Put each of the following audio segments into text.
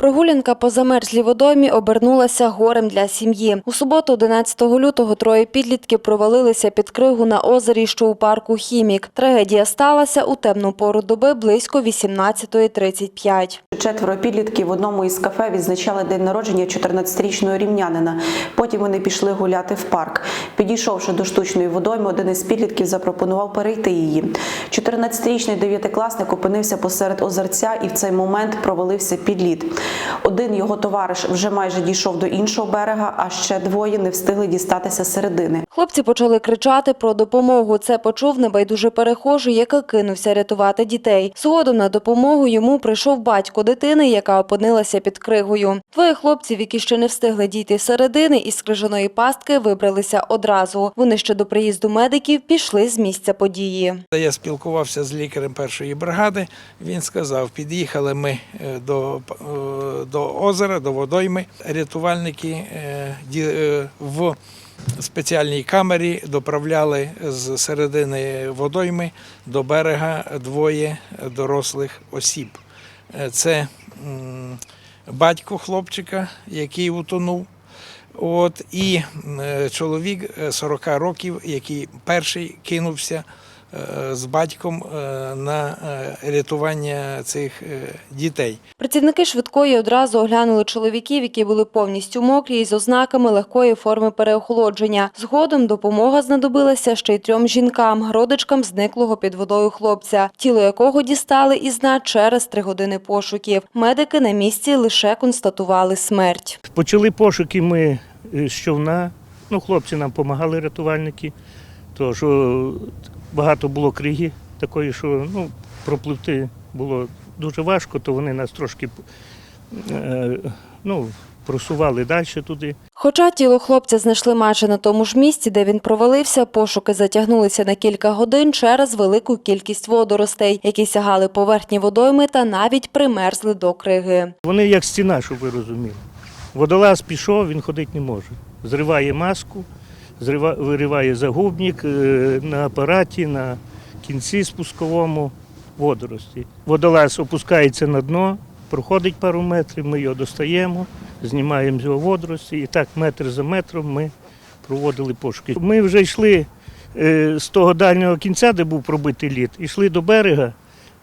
Прогулянка по замерзлій водоймі обернулася горем для сім'ї. У суботу, 11 лютого, троє підлітків провалилися під кригу на озері, що у парку Хімік. Трагедія сталася у темну пору доби близько 18.35. Четверо підлітків в одному із кафе відзначали день народження 14-річного рівнянина. Потім вони пішли гуляти в парк. Підійшовши до штучної водойми, один із підлітків запропонував перейти її. 14-річний дев'ятикласник опинився посеред озерця і в цей момент провалився під лід. Один його товариш вже майже дійшов до іншого берега, а ще двоє не встигли дістатися середини. Хлопці почали кричати про допомогу. Це почув небайдуже перехожий, який кинувся рятувати дітей. Згодом на допомогу йому прийшов батько дитини, яка опинилася під кригою. Двоє хлопців, які ще не встигли дійти середини, із крижаної пастки вибралися одразу. Вони ще до приїзду медиків пішли з місця події. Я спілкувався з лікарем першої бригади. Він сказав, під'їхали ми е, до, е, до озера, до водойми. Рятувальники е, е, в спеціальній камері доправляли з середини водойми до берега двоє дорослих осіб. Е, Це батько хлопчика, який утонув. От і чоловік е, 40 років, який перший кинувся з батьком е, на е, рятування цих е, дітей. Працівники швидкої одразу оглянули чоловіків, які були повністю мокрі і з ознаками легкої форми переохолодження. Згодом допомога знадобилася ще й трьом жінкам, родичкам зниклого під водою хлопця, тіло якого дістали із дна через три години пошуків. Медики на місці лише констатували смерть. Почали пошуки ми е, з човна. Ну, хлопці нам допомагали, рятувальники. То що багато було криги такої, що ну, пропливти було дуже важко, то вони нас трошки е, ну, просували далі туди. Хоча тіло хлопця знайшли майже на тому ж місці, де він провалився, пошуки затягнулися на кілька годин через велику кількість водоростей, які сягали поверхні водойми та навіть примерзли до криги. Вони як стіна, щоб ви розуміли. Водолаз пішов, він ходити не може. Зриває маску, вириває загубник е, на апараті, на кінці спусковому водорості. Водолаз опускається на дно, проходить пару метрів, ми його достаємо, знімаємо з його водорості, і так метр за метром ми проводили пошуки. Ми вже йшли е, з того дальнього кінця, де був пробитий лід, йшли до берега.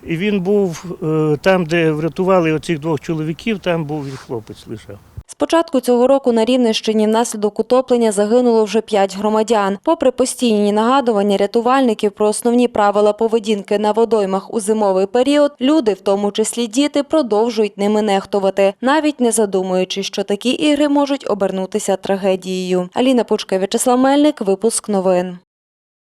І він був е, там, де врятували оцих двох чоловіків, там був і хлопець лежав. Початку цього року на Рівненщині внаслідок утоплення загинуло вже п'ять громадян. Попри постійні нагадування рятувальників про основні правила поведінки на водоймах у зимовий період, люди, в тому числі діти, продовжують ними нехтувати, навіть не задумуючи, що такі ігри можуть обернутися трагедією. Аліна Пучка, В'ячеслав Мельник, випуск новин.